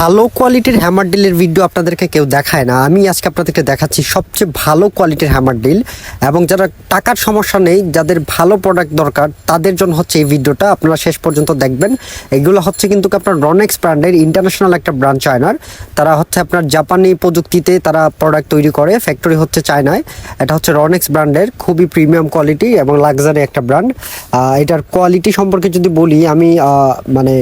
ভালো কোয়ালিটির hammer ডিলের video আপনাদেরকে কেউ দেখায় না। আমি আজকে আপনাদেরকে দেখাচ্ছি সবচেয়ে ভালো কোয়ালিটির হ্যামার ডিল এবং যারা টাকার সমস্যা নেই, যাদের ভালো প্রোডাক্ট দরকার, তাদের জন্য হচ্ছে এই ভিডিওটা আপনারা শেষ পর্যন্ত দেখবেন। এগুলো হচ্ছে কিন্তু আপনার রনেক্স ব্র্যান্ডের ইন্টারন্যাশনাল একটা ব্র্যান্ড চায়নার তারা হচ্ছে আপনার জাপানি প্রযুক্তিতে তারা প্রোডাক্ট তৈরি করে ফ্যাক্টরি হচ্ছে চায়নায় এটা হচ্ছে রনেক্স ব্র্যান্ডের খুবই প্রিমিয়াম কোয়ালিটি এবং লাক্সারি একটা ব্র্যান্ড এটার কোয়ালিটি সম্পর্কে যদি বলি, আমি মানে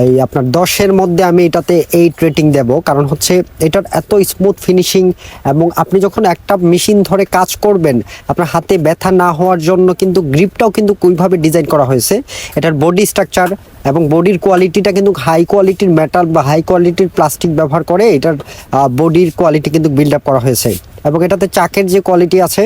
এই আপনার দশের মধ্যে আমি এটাতে এইট রেটিং দেব। কারণ হচ্ছে এটার এত স্মুথ ফিনিশিং এবং আপনি যখন একটা মেশিন ধরে কাজ করবেন, আপনার হাতে ব্যথা না হওয়ার জন্য কিন্তু গ্রিপটাও কিন্তু কুইভাবে ডিজাইন করা হয়েছে। এটার বডি স্ট্রাকচার এবং বডির কোয়ালিটিটা কিন্তু হাই কোয়ালিটির মেটাল বা হাই কোয়ালিটির প্লাস্টিক ব্যবহার করে এটার বডির কোয়ালিটি কিন্তু বিল্ড আপ করা হয়েছে। এবং এটাতে চাকের যে কোয়ালিটি আছে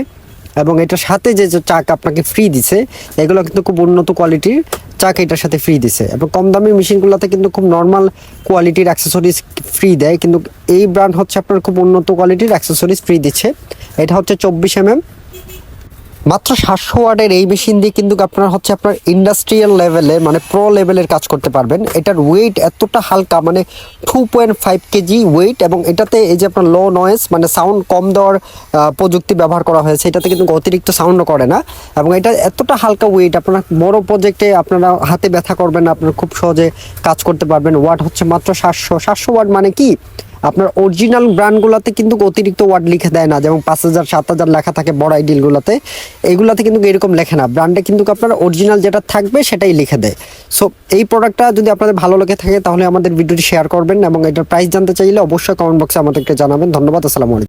এবং এটার সাথে যে যে চাক আপনাকে ফ্রি দিছে, এগুলো কিন্তু খুব উন্নত কোয়ালিটির চাক এটার সাথে ফ্রি দিছে। এবং কম দামি মেশিনগুলোতে কিন্তু খুব নর্মাল কোয়ালিটির অ্যাক্সেসরিজ ফ্রি দেয়। কিন্তু এই ব্র্যান্ড হচ্ছে আপনার খুব উন্নত কোয়ালিটির অ্যাক্সেসরিজ ফ্রি দিচ্ছে। এটা হচ্ছে চব্বিশ এম মাত্র সাতশো ওয়ার্ডের এই মেশিন দিয়ে কিন্তু আপনার হচ্ছে আপনার ইন্ডাস্ট্রিয়াল লেভেলে মানে প্রো লেভেলের কাজ করতে পারবেন। এটার ওয়েট এতটা হালকা মানে two point five KG weight এবং এটাতে এই যে আপনার লো নয়েস মানে সাউন্ড কম দেওয়ার প্রযুক্তি ব্যবহার করা হয়েছে, এটাতে কিন্তু অতিরিক্ত সাউন্ডও করে না। এবং এটা এতটা হালকা ওয়েট আপনার বড় প্রজেক্টে আপনারা হাতে ব্যথা করবেন আপনারা খুব সহজে কাজ করতে পারবেন। ওয়াট হচ্ছে মাত্র সাতশো সাতশো ওয়াট মানে কি? আপনার অরিজিনাল ব্র্যান্ডগুলোতে কিন্তু অতিরিক্ত ওয়ার্ড লিখে দেয় না, যেমন পাঁচ হাজার, সাত হাজার লেখা থাকে বড় আইডিলগুলোতে এগুলাতে কিন্তু এরকম লেখে না। ব্র্যান্ডে কিন্তু আপনার অরিজিনাল যেটা থাকবে সেটাই লিখে দেয়। সো এই প্রোডাক্টটা যদি আপনাদের ভালো লেগে থাকে তাহলে আমাদের ভিডিওটি শেয়ার করবেন এবং এটার প্রাইস জানতে চাইলে অবশ্যই কমেন্ট বক্সে আমাদেরকে জানাবেন। ধন্যবাদ, আসসালামু আলাইকুম।